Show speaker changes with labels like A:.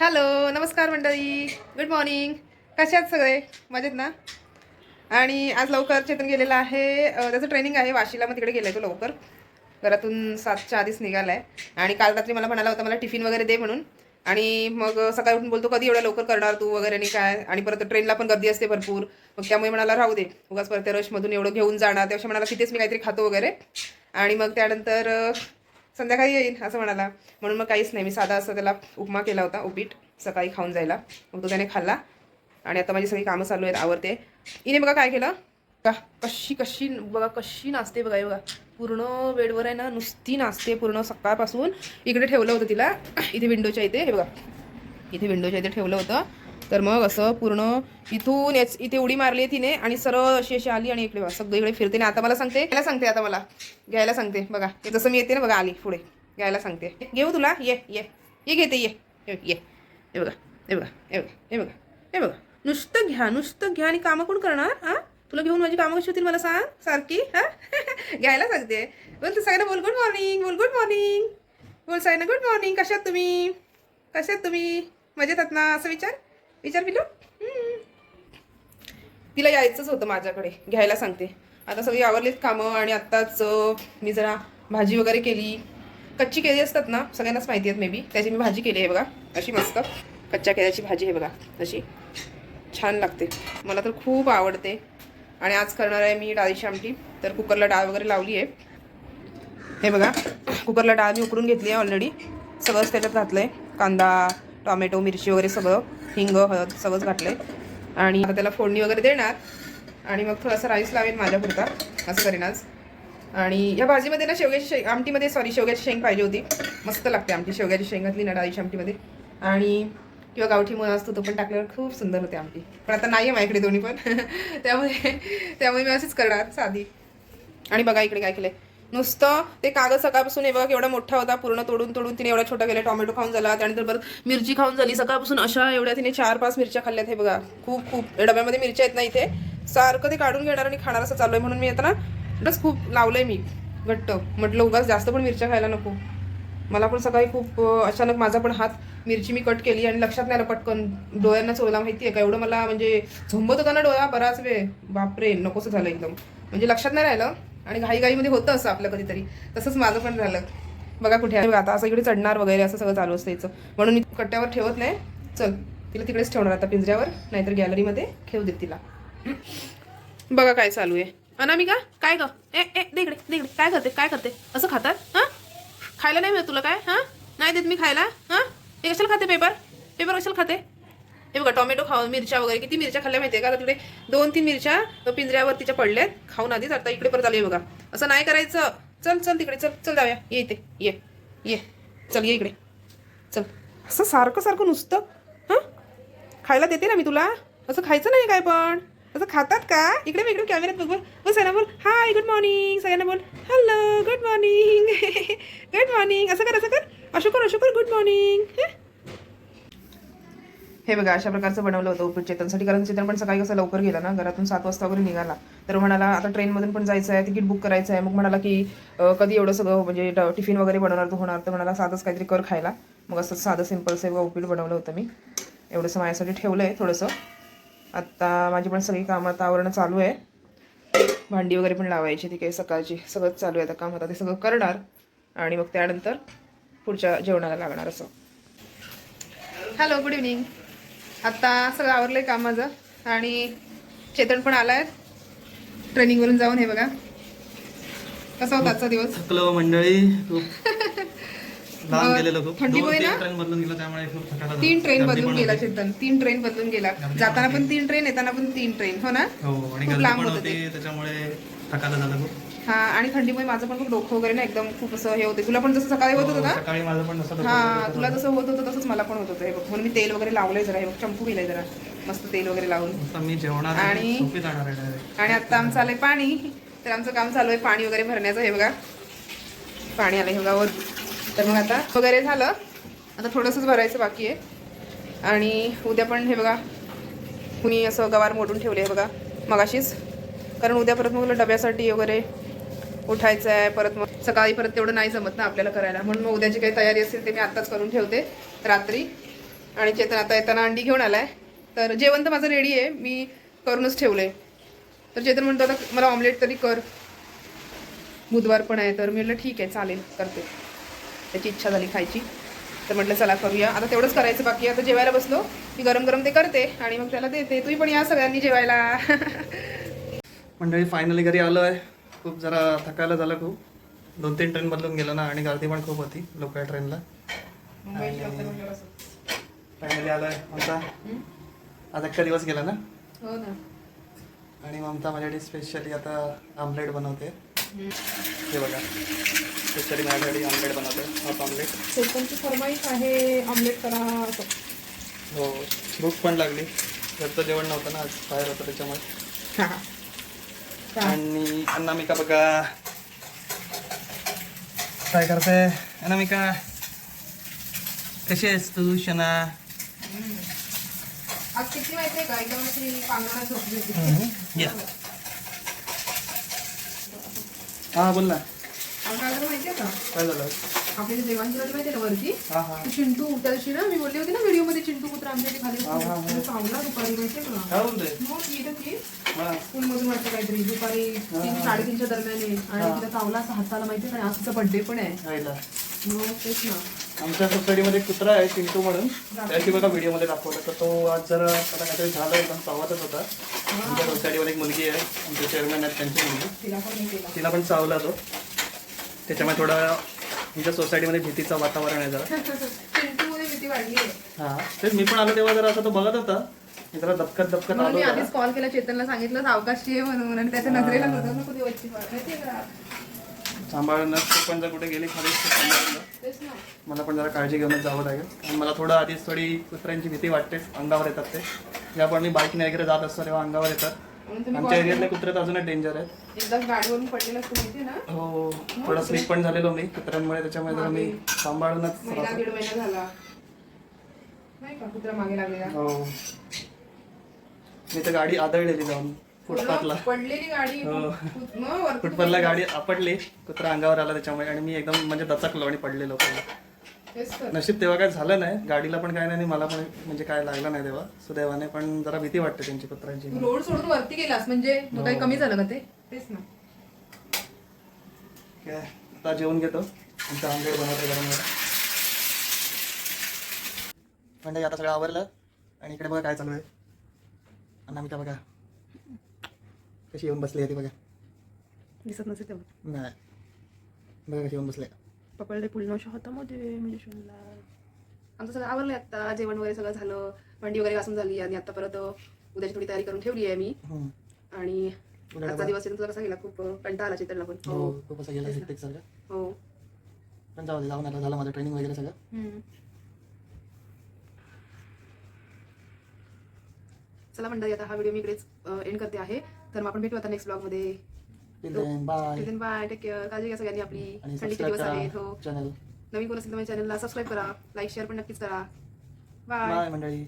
A: Hello नमस्कार मंडळी. Good morning कसे आहेत सगळे? मजेत ना? आणि आज लवकर चेतन गेलेला आहे. त्याचं ट्रेनिंग आहे वाशीला मग तिकडे गेलाय तो लवकर. घरातून सातच्या आधीच निघालाय. आणि काल रात्री मला म्हणाला होता मला टिफिन वगैरे दे म्हणून. आणि मग सकाळी उठून बोलतो कधी एवढ्या लवकर करणार तू वगैरे आणि काय? आणि परत ट्रेनला पण गर्दी असते भरपूर. मग त्यामुळे म्हणाला राहू दे. उगाच परत त्या रशमधून एवढं घेऊन जाणार. त्यापेक्षा म्हणाला तिथेच मी काहीतरी खातो वगैरे. आणि मग त्यानंतर संध्याकाळी येईल असं म्हणाला. म्हणून मग काहीच नाही मी साधा असं त्याला उपमा केला होता उपीट सकाळी खाऊन जायला. मग तो त्याने खाल्ला. आणि आता माझी सगळी कामं चालू आहेत आवडते इने बघा काय केलं? का कशी कशी बघा कशी नाचते बघा बघा. पूर्ण बेडवर आहे ना नुसती नाचते पूर्ण सकाळपासून. इकडे ठेवलं होतं तिला इथे विंडोच्या इथे हे बघा. इथे विंडोच्या इथे ठेवलं होतं. तर मग असं पूर्ण इथून याच इथे उडी मारली तिने आणि सरळ अशी अशी आली आणि इकडे सगळीकडे फिरते ना आता मला सांगते घ्यायला सांगते आता मला घ्यायला सांगते बघा हे जसं मी येते ना बघा आली पुढे घ्यायला सांगते. घेऊ तुला? ये ये ये घेते ये ये ये हे बघा हे बघा हे बघा हे बघा हे बघा नुसतं घ्या नुसतं घ्या आणि कामं कोण करणार हा? तुला घेऊन माझी कामं कशी होतील मला सांग सारखी हा? घ्यायला सांगते. बोल तू सगळ्यांना बोल गुड मॉर्निंग बोल गुड मॉर्निंग बोल सगळ्यांना गुड मॉर्निंग कशात तुम्ही? कशात तुम्ही? मजेत आहात ना? असं विचार. विचार पिलो तिला यायचंच होतं माझ्याकडे घ्यायला सांगते. आता सगळी आवरलीत कामं आणि आत्ताच मी जरा भाजी वगैरे केली. कच्ची केळी असतात ना सगळ्यांनाच माहिती आहेत मे बी त्याची मी भाजी केली आहे बघा अशी मस्त. कच्च्या केळ्याची भाजी आहे बघा अशी छान लागते. मला तर खूप आवडते. आणि आज करणार आहे मी डाळीची आमटी. तर कुकरला डाळ वगैरे लावली आहे. हे बघा कुकरला डाळ मी उकडून घेतली आहे ऑलरेडी सगळंच त्याच्यात घातलं आहे कांदा टॉमॅटो मिरची वगैरे सगळं. हिंग हळद सगळंच घातलं आहे आणि आता त्याला फोडणी वगैरे देणार. आणि मग थोडासा राईस लावेन माझ्यापुरता. असं करेन आज. आणि या भाजीमध्ये ना शेवग्याची शेंग आमटीमध्ये सॉरी शेवग्याची शेंग पाहिजे होती. मस्त लागते आमटी शेवग्याची शेंग घातली ना डाळीची आमटीमध्ये. आणि किंवा गावठी मुळा असतो तो पण टाकल्यावर खूप सुंदर होते आमटी. पण आता नाही आहे माझ्याकडे दोन्ही पण. त्यामुळे त्यामुळे मी असंच करणार साधी. आणि बघा इकडे काय केलं आहे नुसतं ते कागद सकाळपासून हे बघा केवढा मोठा होता पूर्ण तोडून तोडून तिने एवढा छोटा केला टोमॅटो खाऊन झाला त्यानंतर परत मिरची खाऊन झाली. सकाळपासून अशा एवढ्या तिने चार पाच मिरच्या खाल्ल्यात हे बघा. खूप खूप. डब्यामध्ये मिरच्या आहेत ना इथे. सारखं ते काढून घेणार आणि खाणार असं चालू आहे म्हणून मी आता ना इकडंच खूप लावलंय मी. घट्ट. म्हटलं उगाच जास्त पण मिरच्या खायला नको. मला पण सकाळी खूप अचानक माझा पण हात मिरची मी कट केली आणि लक्षात नाही आलं पटकन. डोळ्यांना चोळला माहिती आहे का? एवढं मला म्हणजे झोंबत होता ना डोळा बराच वेळ. बापरे नकोसं झालं एकदम. म्हणजे लक्षात नाही राहिलं. आणि घाईघाईमध्ये होतं असं आपलं कधीतरी. तसंच माझं पण झालं. बघा कुठे आहे. आता असं इकडे चढणार वगैरे असं सगळं चालू असतं याचं म्हणून मी कट्ट्यावर ठेवत नाही. चल तिला तिकडेच ठेवणार आता पिंजऱ्यावर. नाहीतर गॅलरीमध्ये ठेवू देत तिला. बघा काय चालू आहे. अनामिका काय ग? ए ए दे इकडे. काय करते काय करते? असं खातात? हां? खायला नाही मिळत तुला काय? हां? नाही देत मी खायला? हां? हे कशाला खाते पेपर? पेपर कशाला खाते? हे बघा टोमॅटो खाऊन मिरच्या वगैरे किती मिरच्या खाल्ल्या माहिती आहे का? आता तिकडे दोन तीन मिरच्या पिंजऱ्यावर तिच्या पडल्यात. खाऊन आधीच आता इकडे परत आली आहे बघा. असं नाही करायचं. चल चल तिकडे चल चल जाऊया. ये इथे ये ये. चल ये इकडे. चल. असं सारखं सारखं नुसतं हां? खायला देते ना मी तुला. असं खायचं नाही काय पण? असं खातात का? इकडे इकडे कॅमेऱ्यात बघ बघ. बघ सगळ्यांना बोल. हाय गुड मॉर्निंग सगळ्यांना बोल hello good morning good morning असं कर असं कर. अशोकर अशोकर गुड मॉर्निंग हे बघा अशा प्रकारचं बनवलं होतं उपीट चेतनसाठी. कारण चेतन पण सकाळी कसं लवकर गेला ना घरातून सात वाजता वगैरे निघाला. तर म्हणाला आता ट्रेनमधून पण जायचं आहे तिकीट बुक करायचं आहे. मग म्हणाला की कधी एवढं सगळं म्हणजे टिफिन वगैरे बनवणार तो होणार? तर म्हणाला साधंच काहीतरी कर खायला. मग असं साधं सिंपल हे उपीट बनवलं होतं मी. एवढंसं माझ्यासाठी ठेवलं आहे थोडंसं. आत्ता माझी पण सगळी कामं आता आवरणं चालू आहे. भांडी वगैरे पण लावायची ती काही सकाळची. सगळंच चालू आहे आता काम. आता ते सगळं करणार आणि मग त्यानंतर पुढच्या जेवणाला लागणार असं. हॅलो गुड इव्हनिंग आत्ता सगळं आवरलं आहे काम माझं. आणि चेतन पण आलाय. ट्रेनिंगवरून जाऊन हे बघा. कसा होता आजचा दिवस?
B: थकलो मंडळी? तीन ट्रेन बदलून गेलो.
A: चेतन. तीन ट्रेन बदलून गेला. जाताना पण तीन ट्रेन येताना पण तीन ट्रेन हो ना?
B: हो
A: खूप लांब होतं
B: त्याच्यामुळे थकायला झालं
A: हा आणि थंडीमुळे माझं पण खूप डोकं वगैरे ना एकदम खूप असं हे होते. तुला पण जसं सकाळी होत होतं
B: हो,
A: ना?
B: सकाळी माझं पण असं
A: हा तुला जसं होत होतं तसंच मला पण होत होतं. हे बघ म्हणून मी तेल वगैरे लावलंय जरा. हे बघ चंपू गेलंय जरा. मस्त तेल वगैरे लावून.
B: मी जेवणार
A: आणि-. आणि आता आमचं आलंय पाणी. तर आमचं काम चालू आहे पाणी वगैरे भरण्याचं हे बघा. पाणी आलंय हे बघा वर. तर मग आता वगैरे झालं. आता थोडंसंच भरायचं बाकी आहे. आणि उद्या पण हे बघा कुणी असं गवार मोडून ठेवले आहे बघा मगाशीच. कारण उद्या परत मग डब्यासाठी वगैरे उठायचं आहे परत मग सकाळी परत तेवढं नाही जमत ना आपल्याला करायला. म्हणून मग उद्याची काही तयारी असेल ते मी आत्ताच करून ठेवते रात्री. आणि चेतन आता येताना अंडी घेऊन आलाय. तर जेवण तर माझं रेडी आहे मी करूनच ठेवलंय. तर चेतन म्हणतो आता मला ऑमलेट तरी कर. बुधवार पण आहे तर मी म्हटलं ठीक आहे चालेल करते. त्याची इच्छा झाली खायची. तर म्हटलं चला करूया. आता तेवढंच करायचं बाकी आता जेवायला बसलो मी गरम गरम ते करते आणि मग त्याला देते. तुम्ही पण या सगळ्यांनी जेवायला.
B: मंडळी फायनली घरी आलो आहे खूप जरा थकायला झालं खूप. दोन तीन ट्रेन बदलून गेलो ना आणि गर्दी पण खूप होती लोकल ट्रेनला फायनली आलो ममता. आज अख्खा दिवस गेला ना?
A: हो ना.
B: आणि ममता माझ्यासाठी स्पेशली आता आमलेट बनवते. हे बघा. स्पेशली माझ्यासाठी आमलेट बनवते. हाफ आमलेट
A: फरमाईश आहे ऑमलेट करा
B: हो भूक पण लागली. घरचं जेवण नव्हतं ना आज बाहेर होतं त्याच्यामुळे. आणि अनामिका बघा. काय करते. अनामिका कशी आहेस तू शना? हा बोल ना.
A: काय झालं देवांची वाटी माहितीये ना वरती? चिंटू दिवशी ना मी बोलली होती ना व्हिडिओमध्ये चिंटू कुत्रा आमच्या खाली दुपारी माहितीये का?
B: काय बोलते
A: मग ती इथं ती स्कूल मधून वाटतं काहीतरी दुपारी तीन साडेतीनच्या दरम्यान आहे. आणि. तिला चावला असा हाताला आज तिचा बर्थडे पण आहे.
B: राहिला
A: तेच ना.
B: आमच्या सोसायटीमध्ये कुत्रा आहे चिंटू म्हणून. त्याची बघा व्हिडिओमध्ये दाखवलं. तर तो आज जरा त्याला काहीतरी झालं एकदम चावतच होता. आमच्या सोसायटीमध्ये एक मुलगी आहे आमचे चेअरमॅन आहेत त्यांची मुलगी.
A: तिला पण नाही केला.
B: तिला पण चावला तो. त्याच्यामुळे थोडा आमच्या सोसायटीमध्ये भीतीचं वातावरण आहे जरा.
A: वाढली आहे
B: हा तेच मी पण आलो तेव्हा जरा असं तो बघत होता. मी जरा दबकत दबकत
A: म्हणून
B: आलो
A: मी
B: जरा.
A: आधीच कॉल केला चेतनला सांगितलं सावकाशची आहे म्हणून आणि त्याच्या नजरेला होतं नको माहितीये का?
B: तू पण जर कुठे गेली खाली तर सांभाळून जा.
A: तेच ना.
B: मला पण जरा काळजी घेऊनच जावं लागेल. मला थोडं आधीच थोडी कुत्र्यांची भीती वाटतेच अंगावर येतात ते. जेव्हा पण मी बाईकने वगैरे जात असतो तेव्हा अंगावर येतात.
A: म्हणून तुम्ही
B: आमच्या एरियातले कुत्रे तर अजूनच डेंजर आहेत.
A: एकदा गाडीवरून पडलेलं असतं माहिती ना?
B: हो थोडं स्लीप पण झालेलो मी कुत्र्यांमुळे त्याच्यामुळे जरा मी सांभाळूनच
A: महिना. दीड महिना झाला. नाही का? कुत्रा मागे लागलेला.
B: हो. मी तर गाडी आदळलेली जाऊन फुटपाथला.
A: पडलेली गाडी.
B: हो.
A: फुट- मग वरती
B: फुटपाथला गाडी आपटली. कुत्रा अंगावर आला त्याच्यामुळे आणि मी एकदम म्हणजे दचकलो आणि पडलेलो पहिला
A: तेच तर.
B: नशीब तेव्हा काय झालं नाही. गाडीला पण काय नाही आणि मला पण म्हणजे काय लागलं नाही तेव्हा. सुदैवाने पण जरा भीती वाटते त्यांची कुत्र्यांची
A: तू रोड सोडून वरती गेलास म्हणजे मग काही कमी झालं का ते? तेच ना.
B: काय? आता जेवण घेतो. आमचं आंबे बनवतो गरम गरम म्हणजे आता सगळं आवरलं आणि इकडे बघा काय चालू आहे. अनामिका बघा. कशी येऊन बसली आहे ती बघा.
A: दिसत नसेल तेव्हा.
B: नाही. बघा कशी येऊन बसली.
A: पकडले पुलनोशा होता मध्ये म्हणजे आमचं सगळं आवरलंय आता. जेवण वगैरे सगळं झालं. भांडी वगैरे घासून झाली आणि आता परत उद्याची थोडी तयारी करून ठेवली आहे मी.
B: हम्म.
A: आणि
B: उद्या
A: आजचा दिवस तुला कसा गेला? खूप कंटाळा आला चित्रला पण.
B: हो खूप असं गेलं सगळं
A: हो.
B: पण जाऊ दे जाऊन आलं झालं माझं ट्रेनिंग वगैरे सगळं.
A: हम्म. चला मंडळी आता हा व्हिडिओ मी इकडेच एंड करते आहे. तर मग आपण भेटू आता नेक्स्ट ब्लॉगमध्ये
B: बाय
A: बाय टेक केअर काळजी घ्या सगळ्यांनी आपली.
B: सबस्क्राईब
A: दिवस
B: करा
A: हो.
B: चॅनल
A: नवीन कोण असेल तर माझ्या चॅनलला सबस्क्राईब करा. लाईक शेअर पण नक्कीच करा. बाय
B: बाय मंडळी.